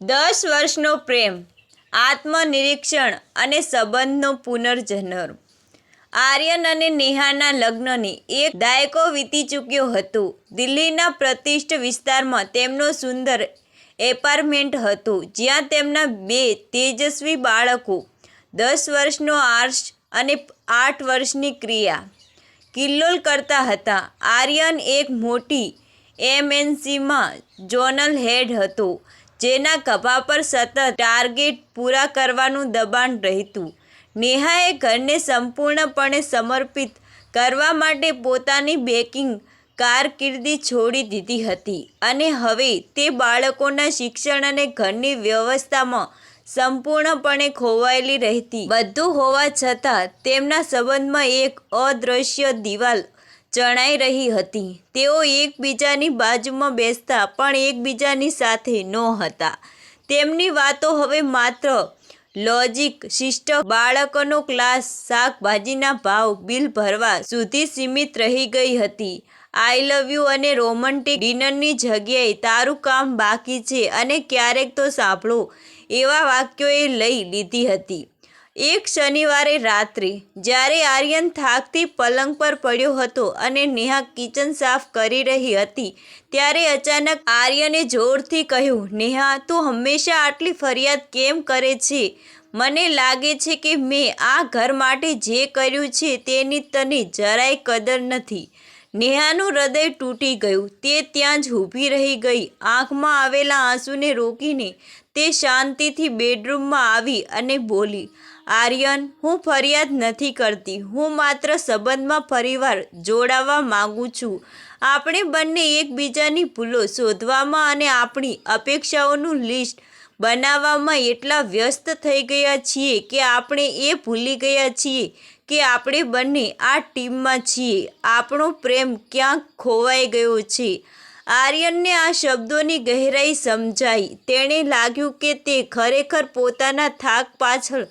દસ વર્ષનો પ્રેમ, આત્મનિરીક્ષણ અને સંબંધનો પુનર્જન્મ. આર્યન અને નેહાના લગ્નને એક દાયકો વીતી ચૂક્યો હતો. દિલ્હીના પ્રતિષ્ઠ વિસ્તારમાં તેમનો સુંદર એપાર્ટમેન્ટ હતું, જ્યાં તેમના બે તેજસ્વી બાળકો, દસ વર્ષનો આર્ષ અને આઠ વર્ષની ક્રિયા કિલ્લોલ કરતા હતા. આર્યન એક મોટી એમએનસીમાં જોનલ હેડ હતો. જેના ખભા પર સતત ટાર્ગેટ પૂરા કરવાનું દબાણ રહેતું. નેહાએ ઘરને સંપૂર્ણપણે સમર્પિત કરવા માટે પોતાની બેકિંગ કારકિર્દી છોડી દીધી હતી અને હવે તે બાળકોના શિક્ષણ અને ઘરની વ્યવસ્થામાં સંપૂર્ણપણે ખોવાયેલી રહેતી. બધું હોવા છતાં તેમના સંબંધમાં એક અદૃશ્ય દિવાલ ચણાઈ રહી હતી. તેઓ એકબીજાની બાજુમાં બેસતા પણ એકબીજાની સાથે ન હતા. તેમની વાતો હવે માત્ર લોજિક સિસ્ટમ બાળકોનો ક્લાસ, શાકભાજીના ભાવ, બિલ ભરવા સુધી સીમિત રહી ગઈ હતી. આઈ લવ યુ અને રોમેન્ટિક ડિનરની જગ્યાએ તારું કામ બાકી છે અને ક્યારેક તો સાંભળો એવા વાક્યોએ લઈ લીધી હતી. એક શનિવારે રાત્રે, જ્યારે આર્યન થાકથી પલંગ પર પડ્યો હતો અને નેહા કિચન સાફ કરી રહી હતી, ત્યારે અચાનક આર્યને જોરથી કહ્યું, નેહા, તું હંમેશા આટલી ફરિયાદ કેમ કરે છે? મને લાગે છે કે મેં આ ઘર માટે જે કર્યું છે તેની તને જરાય કદર નથી. નેહાનું હૃદય તૂટી ગયું, તે ત્યાં જ ઊભી રહી ગઈ, આંખમાં આવેલા આંસુને રોકીને તે શાંતિથી બેડરૂમમાં આવી અને બોલી આર્યન, હું ફરિયાદ નથી કરતી. હું માત્ર સંબંધમાં ફરીવાર જોડાવા માંગુ છું. આપણે બંને એકબીજાની ભૂલો શોધવામાં અને આપણી અપેક્ષાઓનું લિસ્ટ બનાવવામાં એટલા વ્યસ્ત થઈ ગયા છીએ કે આપણે એ ભૂલી ગયા છીએ કે આપણે બંને આ ટીમમાં છીએ. આપણો પ્રેમ ક્યાંક ખોવાઈ ગયો છે. આર્યનને આ શબ્દોની ગહેરાઈ સમજાઈ. તેણે લાગ્યું કે તે ખરેખર પોતાના થાક પાછળ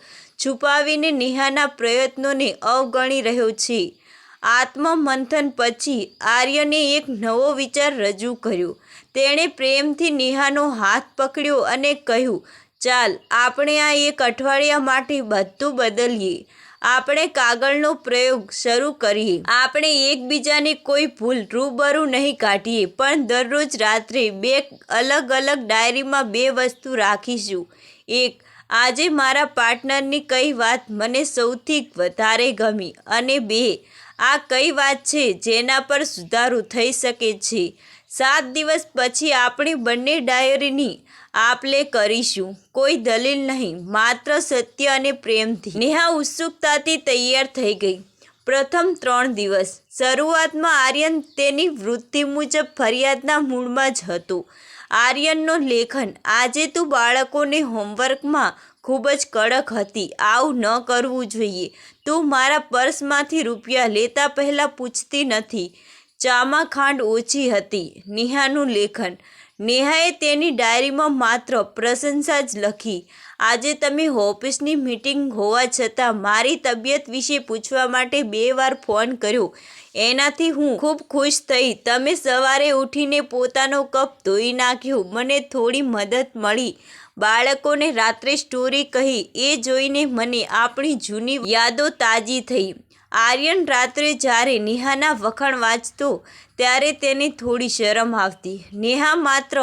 છુપાવીને નેહાના પ્રયત્નોને અવગણી રહ્યો છે. આત્મમંથન પછી આર્યને એક નવો વિચાર રજૂ કર્યો. તેણે પ્રેમથી નેહાનો હાથ પકડ્યો અને કહ્યું, ચાલ, આપણે આ એક અઠવાડિયા માટે બધું બદલીએ. આપણે કાગળનો પ્રયોગ શરૂ કરીએ. આપણે એકબીજાની કોઈ ભૂલ રૂબરૂ નહીં કાઢીએ, પણ દરરોજ રાત્રે બે અલગ અલગ ડાયરીમાં બે વસ્તુ રાખીશું. એક, આજે મારા પાર્ટનરની કઈ વાત મને સૌથી વધારે ગમી? અને બે, આ કઈ વાત છે જેના પર સુધારો થઈ શકે છે? સાત દિવસ પછી આપણે બંને ડાયરીની આપલે કરીશું. કોઈ દલીલ નહીં, માત્ર સત્ય અને પ્રેમથી. નેહા ઉત્સુકતાથી તૈયાર થઈ ગઈ. પ્રથમ ત્રણ દિવસ. શરૂઆતમાં આર્યન તેની વૃત્તિ મુજબ ફરિયાદના મૂળમાં જ હતો. આર્યનનો લેખન. આજે તું બાળકોને હોમવર્કમાં ખૂબ જ કડક હતી. આવું ન કરવું જોઈએ. તું મારા પર્સમાંથી રૂપિયા લેતા પહેલાં પૂછતી નથી. ચામાં ખાંડ ઓછી હતી. નેહાનું લેખન. નેહાએ તેની ડાયરીમાં માત્ર પ્રશંસા જ લખી. આજે તમે ઓફિસની મીટિંગ હોવા છતાં મારી તબિયત વિશે પૂછવા માટે બે વાર ફોન કર્યો. એનાથી હું ખૂબ ખુશ થઈ. તમે સવારે ઉઠીને પોતાનો કપ ધોઈ નાખ્યો. મને થોડી મદદ મળી. બાળકોને રાત્રે સ્ટોરી કહી. એ જોઈને મને આપણી જૂની યાદો તાજી થઈ. આર્યન રાત્રે જ્યારે નેહાના વખાણ વાંચતો, ત્યારે તેને થોડી શરમ આવતી. નેહા માત્ર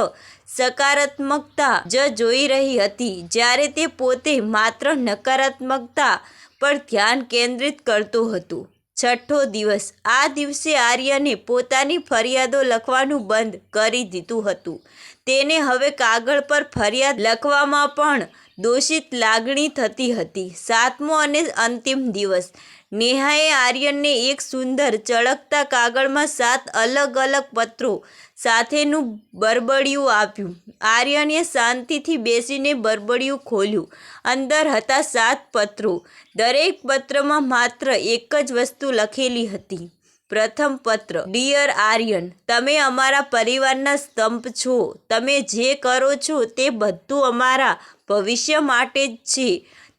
સકારાત્મકતા જ જોઈ રહી હતી, જ્યારે તે પોતે માત્ર નકારાત્મકતા પર ધ્યાન કેન્દ્રિત કરતો હતો. છઠ્ઠો દિવસ, આ દિવસે આર્યને પોતાની ફરિયાદો લખવાનું બંધ કરી દીધું હતું. તેને હવે કાગળ પર ફરિયાદ લખવામાં પણ દોષિત લાગણી થતી હતી. સાતમો અને અંતિમ દિવસ નેહાએ આર્યનને એક સુંદર, ચળકતા કાગળમાં સાત અલગ અલગ પત્રો સાથેનું બરબડિયું આપ્યું. આર્યને શાંતિથી બેસીને બરબડિયું ખોલ્યું. અંદર હતા સાત પત્રો. દરેક પત્રમાં માત્ર એક જ વસ્તુ લખેલી હતી. પ્રથમ પત્ર ડિયર આર્યન, તમે અમારા પરિવારના સ્તંભ છો. તમે જે કરો છો તે બધું અમારા ભવિષ્ય માટે જ છે.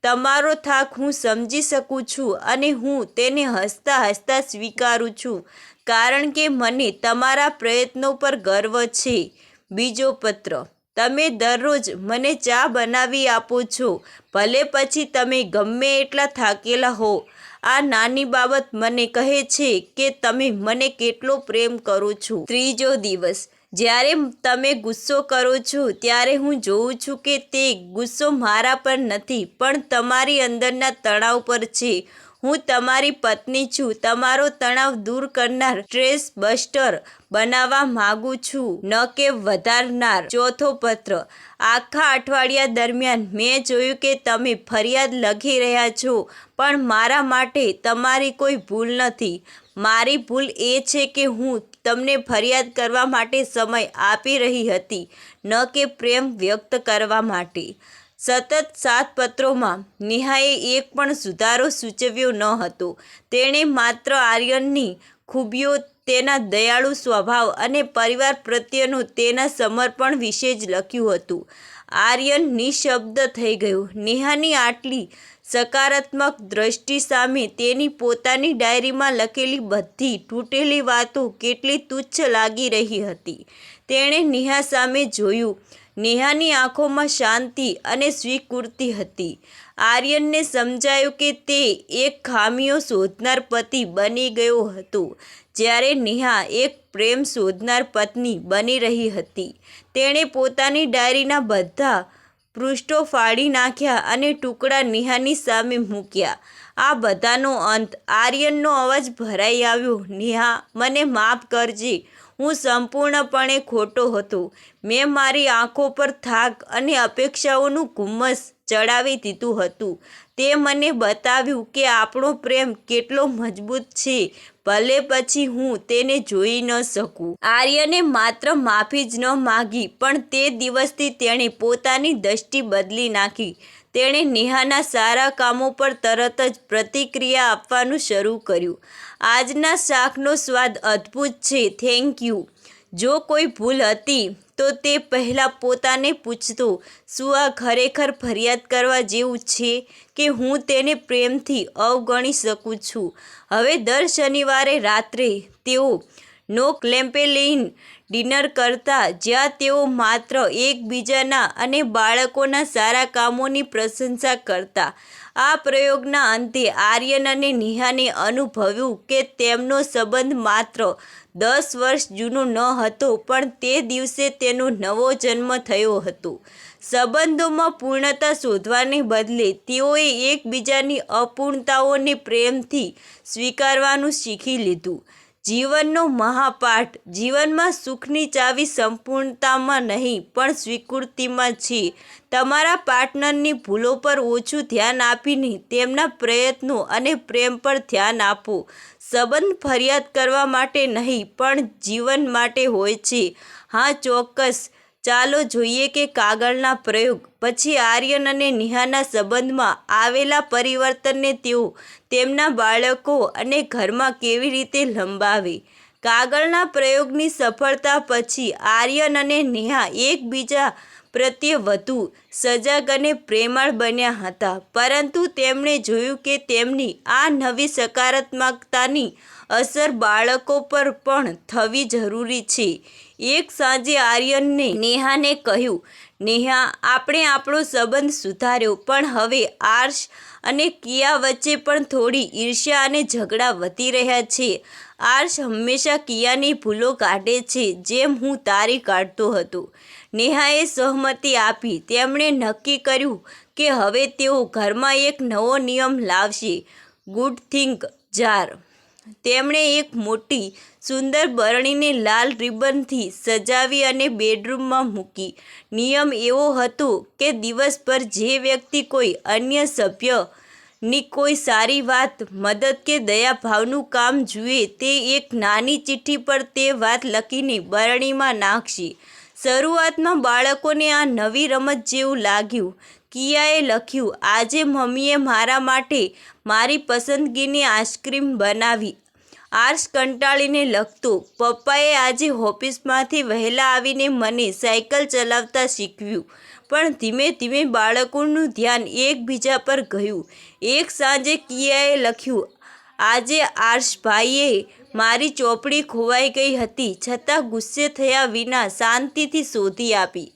તમારો થાક હું સમજી શકું છું અને હું તેને હસતા હસતા સ્વીકારું છું, કારણ કે મને તમારા પ્રયત્નો પર ગર્વ છે. બીજો પત્ર, તમે દરરોજ મને ચા બનાવી આપો છો, ભલે પછી તમે ગમે એટલા થાકેલા હો. આ નાની બાબત મને કહે છે કે તમે મને કેટલો પ્રેમ કરો છો. ત્રીજો દિવસ જ્યારે તમે ગુસ્સો કરો છો, ત્યારે હું જોઉં છું કે તે ગુસ્સો મારા પર નથી, પણ તમારી અંદરના તણાવ પર છે. હું તમારી પત્ની છું. તમારો તણાવ દૂર કરનાર સ્ટ્રેસ બસ્ટર બનાવવા માંગુ છું, ન કે વધારનાર. ચોથો પત્ર, આખા અઠવાડિયા દરમિયાન મેં જોયું કે તમે ફરિયાદ લખી રહ્યા છો, પણ મારા માટે તમારી કોઈ ભૂલ નથી. મારી ભૂલ એ છે કે હું તમને ફરિયાદ કરવા માટે સમય આપી રહી હતી, ન કે પ્રેમ વ્યક્ત કરવા માટે. સતત સાત પત્રોમાં નેહાએ એક પણ સુધારો સૂચવ્યો ન હતો. તેણે માત્ર આર્યનની ખૂબીઓ, તેના દયાળુ સ્વભાવ અને પરિવાર પ્રત્યેનું તેના સમર્પણ વિશે જ લખ્યું હતું. આર્યન નિશબ્દ થઈ ગયો. નેહાની આટલી સકારાત્મક દ્રષ્ટિ સામે તેની પોતાની ડાયરીમાં લખેલી બધી તૂટેલી વાતો કેટલી તુચ્છ લાગી રહી હતી. તેણે નેહા સામે જોયું. નેહાની આંખોમાં શાંતિ અને સ્વીકૃતિ હતી. આર્યનને સમજાયું કે તે એક ખામીઓ શોધનાર પતિ બની ગયો હતો. જ્યારે નેહા એક પ્રેમ શોધનાર પત્ની બની રહી હતી. તેણે પોતાની ડાયરીના બધા પૃષ્ઠો ફાડી નાખ્યા અને ટુકડા નેહાની સામે મૂક્યા. આ બધાનો અંત. આર્યનનો અવાજ ભરાઈ આવ્યો. નેહા, મને માફ કરજે. હું સંપૂર્ણપણે ખોટો હતો. મેં મારી આંખો પર થાક અને અપેક્ષાઓનું ઘુમ્મસ ચડાવી દીધું હતું. તે મને બતાવ્યું કે આપણો પ્રેમ કેટલો મજબૂત છે. ભલે પછી હું તેને જોઈ ન શકું. આર્યને માત્ર માફી જ ન માગી, પણ તે દિવસથી તેણે પોતાની દૃષ્ટિ બદલી નાખી. તેણે નેહાના સારા કામો પર તરત જ પ્રતિક્રિયા આપવાનું શરૂ કર્યું. આજના શાકનો સ્વાદ અદ્ભુત છે. Thank you. જો કોઈ ભૂલ હતી, તો તે પહેલાં પોતાને પૂછતો, શું આ ખરેખર ફરિયાદ કરવા જેવું છે કે હું તેને પ્રેમથી અવગણી શકું છું? હવે દર શનિવારે રાત્રે તેઓ નો ક્લેમ્પેલિન ડિનર કરતા, જ્યાં તેઓ માત્ર એકબીજાના અને બાળકોના સારા કામોની પ્રશંસા કરતા. આ પ્રયોગના અંતે આર્યન અને નેહાને અનુભવ્યું કે તેમનો સંબંધ માત્ર દસ વર્ષ જૂનો ન હતો, પણ તે દિવસે તેનો નવો જન્મ થયો હતો. સંબંધોમાં પૂર્ણતા શોધવાને બદલે તેઓએ એકબીજાની અપૂર્ણતાઓને પ્રેમથી સ્વીકારવાનું શીખી લીધું. જીવનનો મહાપાઠ, જીવનમાં સુખની ચાવી સંપૂર્ણતામાં નહીં, પણ સ્વીકૃતિમાં છે. તમારા પાર્ટનરની ભૂલો પર ઓછું ધ્યાન આપીને તેમના પ્રયત્નો અને પ્રેમ પર ધ્યાન આપો. સંબંધ ફરિયાદ કરવા માટે નહીં, પણ જીવન માટે હોય છે. હા, ચોક્કસ. ચાલો જોઈએ કે કાગળના પ્રયોગ. પછી આર્યન અને નિહાના સંબંધમાં આવેલા પરિવર્તનને તેઓ તેમના બાળકો અને ઘરમાં કેવી રીતે લંબાવે? કાગળના પ્રયોગની સફળતા પછી આર્યન અને નેહા એકબીજા પ્રત્યે વધુ સજાગ અને પ્રેમાળ બન્યા હતા. પરંતુ તેમણે જોયું કે તેમની આ નવી સકારાત્મકતાની અસર બાળકો પર પણ થવી જરૂરી છે. એક સાંજે આર્યનને નેહાને કહ્યું, નેહા, આપણે આપણો સંબંધ સુધાર્યો, પણ હવે આર્શ અને કિયા વચ્ચે પણ થોડી ઈર્ષ્યા અને ઝઘડા વધી રહ્યા છે. આર્શ હંમેશા કિયાની ભૂલો કાઢે છે, જેમ હું તારી કાઢતો હતો. નેહાએ સહમતિ આપી. તેમણે નક્કી કર્યું કે હવે તેઓ ઘરમાં એક નવો નિયમ લાવશે. ગુડ થિંક, જાર. તેમણે એક મોટી, સુંદર બરણીને લાલ રિબનથી સજાવી અને બેડરૂમમાં મૂકી. નિયમ એવો હતો કે દિવસભર જે વ્યક્તિ કોઈ અન્ય સભ્યની કોઈ સારી વાત, મદદ કે દયાભાવનું કામ જુએ તે એક નાની ચિઠ્ઠી પર તે વાત લખીને બરણીમાં નાખશે. શરૂઆતમાં બાળકોને આ નવી રમત જેવું લાગ્યું. કિયાએ લખ્યું, આજે મમ્મીએ મારા માટે મારી પસંદગીની આઈસ્ક્રીમ બનાવી. આર્સ કંટાળીને લખતો, પપ્પાએ આજે ઓફિસમાંથી વહેલા આવીને મને સાયકલ ચલાવતા શીખવ્યું. પણ ધીમે ધીમે બાળકોનું ધ્યાન એકબીજા પર ગયું. એક સાંજે કિયાએ લખ્યું આજે આર્ષભાઈએ મારી ચોપડી ખોવાઈ ગઈ હતી, છતાં ગુસ્સે થયા વિના શાંતિથી શોધી આપી.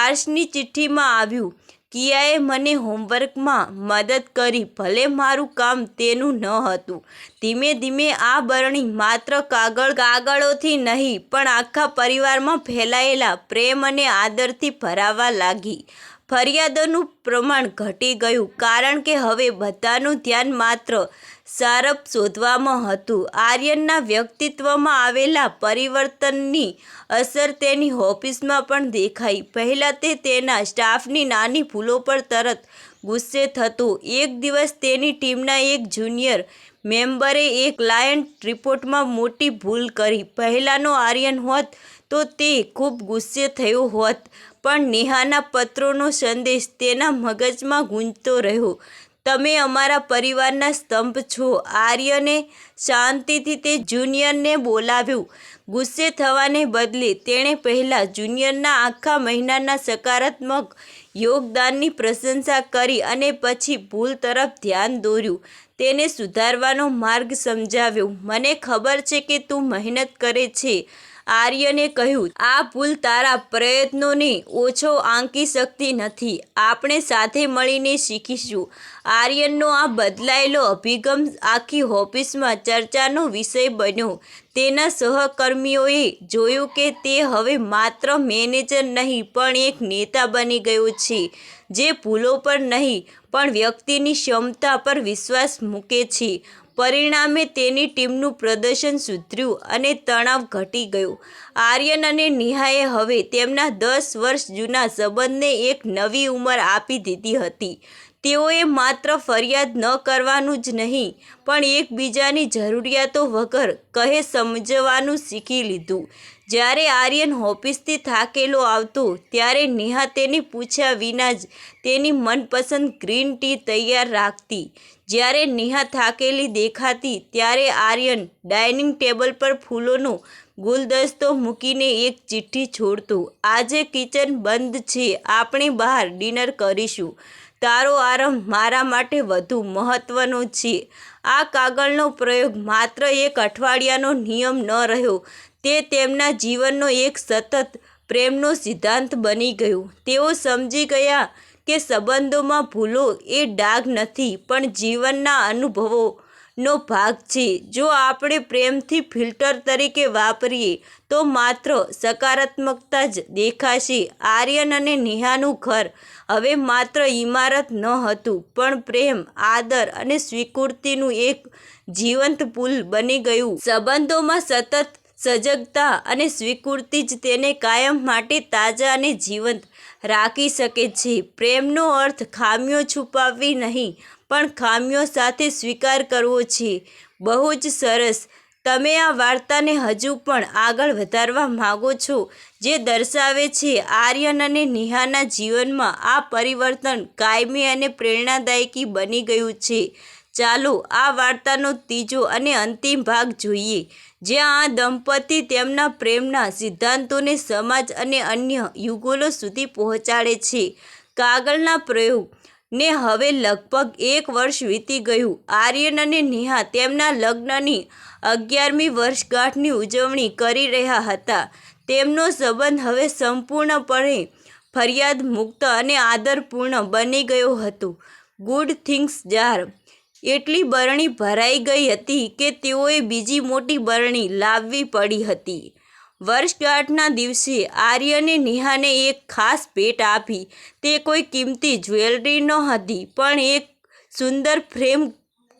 આર્ષની ચિઠ્ઠીમાં આવ્યું, કિયાએ મને હોમવર્કમાં મદદ કરી, ભલે મારું કામ તેનું ન હતું. ધીમે ધીમે આ બરણી માત્ર કાગળ કાગળોથી નહીં, પણ આખા પરિવારમાં ફેલાયેલા પ્રેમ અને આદરથી ભરાવા લાગી. ફરિયાદોનું પ્રમાણ ઘટી ગયું, કારણ કે હવે બધાનું ધ્યાન માત્ર સારપ શોધવામાં હતું. આર્યનના વ્યક્તિત્વમાં આવેલા પરિવર્તનની અસર તેની ઓફિસમાં પણ દેખાઈ. પહેલાં તે તેના સ્ટાફની નાની ભૂલો પર તરત ગુસ્સે થતો. એક દિવસ તેની ટીમના એક જુનિયર મેમ્બરે એક ક્લાયન્ટ રિપોર્ટમાં મોટી ભૂલ કરી. પહેલાંનો આર્યન હોત તો તે ખૂબ ગુસ્સે થયો હોત, પણ નેહાના પત્રોનો સંદેશ તેના મગજમાં ગૂંજતો રહ્યો. તમે અમારા પરિવારના સ્તંભ છો. આર્યને શાંતિથી તે જુનિયરને બોલાવ્યું. ગુસ્સે થવાને બદલે તેણે પહેલાં જુનિયરના આખા મહિનાના સકારાત્મક યોગદાનની પ્રશંસા કરી અને પછી ભૂલ તરફ ધ્યાન દોર્યું. તેને સુધારવાનો માર્ગ સમજાવ્યો. મને ખબર છે કે તું મહેનત કરે છે. આર્યને કહ્યું, આ ભૂલ તારા પ્રયત્નોને ઓછો આંકી શકતી નથી. આપણે સાથે મળીને શીખીશું. આર્યનનો આ બદલાયેલો અભિગમ આખી ઓફિસમાં ચર્ચાનો વિષય બન્યો. તેના સહકર્મીઓએ જોયું કે તે હવે માત્ર મેનેજર નહીં, પણ એક નેતા બની ગયો છે, જે ભૂલો પર નહીં, પણ વ્યક્તિની ક્ષમતા પર વિશ્વાસ મૂકે છે. પરિણામે તેની ટીમનું પ્રદર્શન સુધર્યું અને તણાવ ઘટી ગયો. આર્યન અને નિહાએ હવે તેમના દસ વર્ષ જૂના સંબંધને એક નવી ઉંમર આપી દીધી હતી. તેઓએ માત્ર ફરિયાદ ન કરવાનું જ નહીં, પણ એકબીજાની જરૂરિયાતો વગર કહે સમજવાનું શીખી લીધું. જ્યારે આર્યન ઓફિસથી થાકેલો આવતો, ત્યારે નેહા તેની પૂછ્યા વિના જ તેની મનપસંદ ગ્રીન ટી તૈયાર રાખતી. જ્યારે નેહા થાકેલી દેખાતી ત્યારે આર્યન ડાઇનિંગ ટેબલ પર ફૂલોનો ગુલદસ્તો મૂકીને એક ચિઠ્ઠી છોડતો, આજે કિચન બંધ છે, આપણે બહાર ડિનર કરીશું. તારો આરંભ મારા માટે વધુ મહત્ત્વનો છે. આ કાગળનો પ્રયોગ માત્ર એક અઠવાડિયાનો નિયમ ન રહ્યો, તે તેમના જીવનનો એક સતત પ્રેમનો સિદ્ધાંત બની ગયો. તેઓ સમજી ગયા કે સંબંધોમાં ભૂલો એ ડાઘ નથી, પણ જીવનના અનુભવોનો ભાગ છે. જો આપણે પ્રેમથી ફિલ્ટર તરીકે વાપરીએ, તો માત્ર સકારાત્મકતા જ દેખાશે. આર્યન અને નેહાનું ઘર હવે માત્ર ઇમારત ન હતું, પણ પ્રેમ, આદર અને સ્વીકૃતિનું એક જીવંત પુલ બની ગયું. સંબંધોમાં સતત સજગતા અને સ્વીકૃતિ જ તેને કાયમ માટે તાજા અને જીવંત રાખી શકે છે. પ્રેમનો અર્થ ખામીઓ છુપાવવી નહીં, પણ ખામીઓ સાથે સ્વીકાર કરવો છે. બહુ જ સરસ. તમે આ વાર્તાને હજુ પણ આગળ વધારવા માગો છો, જે દર્શાવે છે આર્યન અને નેહાના જીવનમાં આ પરિવર્તન કાયમી અને પ્રેરણાદાયકી બની ગયું છે. ચાલો આ વાર્તાનો ત્રીજો અને અંતિમ ભાગ જોઈએ, જ્યાં આ દંપતી તેમના પ્રેમના સિદ્ધાંતોને સમાજ અને અન્ય યુગોલો સુધી પહોંચાડે છે. કાગળના પ્રયોગ ને હવે લગભગ એક વર્ષ વીતી ગયું. આર્યન અને નેહા તેમના લગ્નની અગિયારમી વર્ષગાંઠની ઉજવણી કરી રહ્યા હતા. તેમનો સંબંધ હવે સંપૂર્ણપણે ફરિયાદ મુક્ત અને આદરપૂર્ણ બની ગયો હતો. ગુડ થિંગ્સ જાર એટલી બરણી ભરાઈ ગઈ હતી કે તેઓએ બીજી મોટી બરણી લાવવી પડી હતી. વર્ષગાંઠના દિવસે આર્યને નેહાને એક ખાસ ભેટ આપી. તે કોઈ કિંમતી જ્વેલરી ન હતી, પણ એક સુંદર ફ્રેમ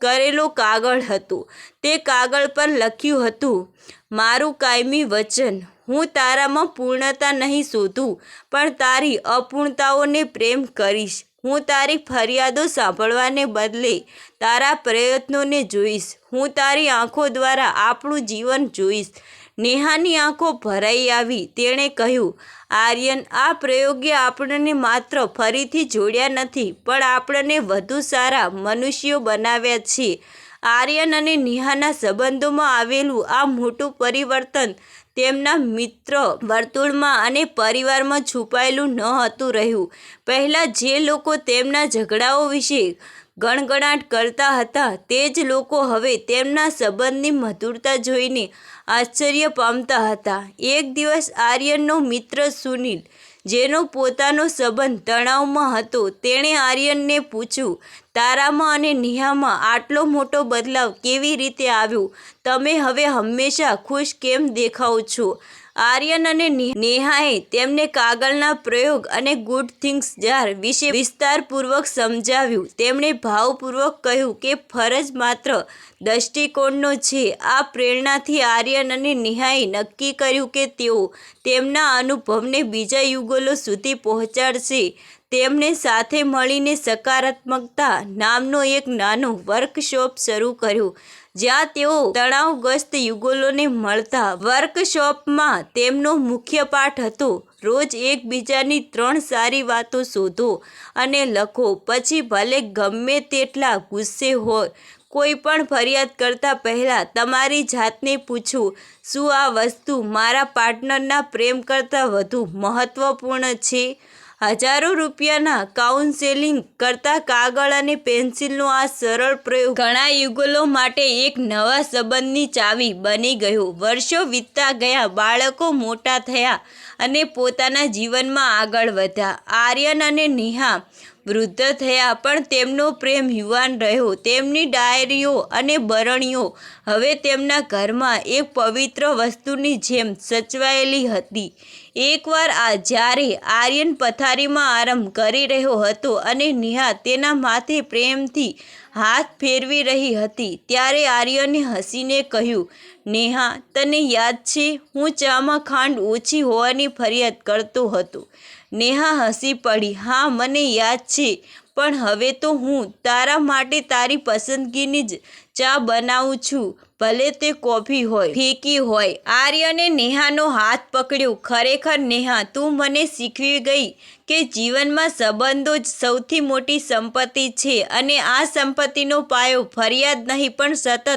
કરેલો કાગળ હતો. તે કાગળ પર લખ્યું હતું, મારું કાયમી વચન, હું તારામાં પૂર્ણતા નહીં શોધું, પણ તારી અપૂર્ણતાઓને પ્રેમ કરીશ. હું તારી ફરિયાદો સાંભળવાને બદલે તારા પ્રયત્નોને જોઈશ. હું તારી આંખો દ્વારા આપણું જીવન જોઈશ. નેહાની આંખો ભરાઈ આવી. તેણે કહ્યું, આર્યન, આ પ્રયોગે આપણને માત્ર ફરીથી જોડ્યા નથી, પણ આપણને વધુ સારા મનુષ્યો બનાવ્યા છે. આર્યન અને નેહાના સંબંધોમાં આવેલું આ મોટું પરિવર્તન તેમના મિત્ર, વર્તુળમાં અને પરિવારમાં છુપાયેલું ન હતું રહ્યું. પહેલાં જે લોકો તેમના ઝઘડાઓ વિશે ગણગણાટ કરતા હતા, તે જ લોકો હવે તેમના સંબંધની મધુરતા જોઈને આશ્ચર્ય પામતા હતા. એક દિવસ આર્યનનો મિત્ર સુનિલ જેનો પોતાનો સંબંધ તણાવમાં હતો, તેણે આર્યનને પૂછ્યું, તારામાં અને નેહામાં આટલો મોટો બદલાવ કેવી રીતે આવ્યો? તમે હવે હંમેશા ખુશ કેમ દેખાવ છો? આર્યન અને નેહાએ તેમને કાગળના પ્રયોગ અને ગુડ થિંગ્સ જાર વિશે વિસ્તારપૂર્વક સમજાવ્યું. તેમણે ભાવપૂર્વક કહ્યું કે ફરજ માત્ર દૃષ્ટિકોણનો છે. આ પ્રેરણાથી આર્યન અને નેહાએ નક્કી કર્યું કે તેઓ તેમના અનુભવને બીજા યુગલો સુધી પહોંચાડશે. તેમણે સાથે મળીને સકારાત્મકતા નામનો એક નાનો વર્કશોપ શરૂ કર્યો, જ્યાં તેઓ તણાવગ્રસ્ત યુગલોને મળતા વર્કશોપમાં તેમનો મુખ્ય પાઠ હતો, રોજ એકબીજાની ત્રણ સારી વાતો શોધો અને લખો, પછી ભલે ગમે તેટલા ગુસ્સે હોય, કોઈ પણ ફરિયાદ કરતાં પહેલાં તમારી જાતને પૂછો, શું આ વસ્તુ મારા પાર્ટનરના પ્રેમ કરતાં વધુ મહત્ત્વપૂર્ણ છે? હજારો રૂપિયાના કાઉન્સેલિંગ કરતાં કાગળ અને પેન્સિલનો આ સરળ પ્રયોગ ઘણા યુગલો માટે એક નવા સંબંધની ચાવી બની ગયો. વર્ષો વીતતા ગયા, બાળકો મોટા થયા અને પોતાના જીવનમાં આગળ વધ્યા. આર્યન અને નેહા વૃદ્ધ થયા, પણ તેમનો પ્રેમ યુવાન રહ્યો. તેમની ડાયરીઓ અને બરણીઓ હવે તેમના ઘરમાં એક પવિત્ર વસ્તુની જેમ સચવાયેલી હતી. એકવાર આ જ્યારે આર્યન પથારીમાં આરામ કરી રહ્યો હતો અને નેહા તેના માથે પ્રેમથી હાથ ફેરવી રહી હતી, ત્યારે આર્યને હસીને કહ્યું, નેહા, તને યાદ છે, હું ચામાં ખાંડ ઓછી હોવાની ફરિયાદ કરતો હતો. નેહા હસી પડી, હા, મને યાદ છે, પણ હવે તો હું તારા માટે તારી પસંદગીની જ ચા બનાવું છું. ભલે તે કોફી હોય, ફીકી હોય. આર્યને નેહાનો હાથ પકડ્યો. ખરેખર નેહા, તું મને શીખવી ગઈ કે જીવનમાં સંબંધો જ સૌથી મોટી સંપત્તિ છે અને આ સંપત્તિનો પાયો ફરિયાદ નહીં પણ સતત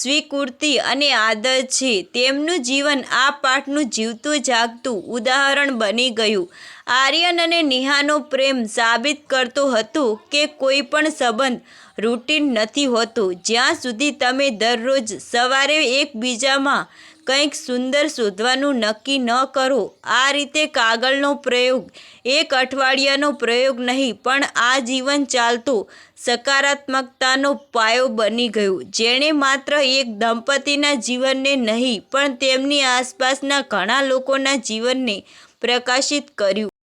સ્વીકૃતિ અને આદર છે. તેમનું જીવન આ પાઠનું જીવતું જાગતું ઉદાહરણ બની ગયું. આર્યન અને નેહાનો પ્રેમ સાબિત કરતો હતો કે કોઈ પણ સંબંધ રૂટીન નથી હોતો. જ્યાં સુધી તમે દરરોજ સવારે એકબીજામાં કંઈક સુંદર શોધવાનું નક્કી ન કરો. આ રીતે કાગળનો પ્રયોગ, એક અઠવાડિયાનો પ્રયોગ નહીં, પણ આ જીવન ચાલતો સકારાત્મકતાનો પાયો બની ગયો, જેણે માત્ર એક દંપતીના જીવનને નહીં, પણ તેમની આસપાસના ઘણા લોકોના જીવનને પ્રકાશિત કર્યું.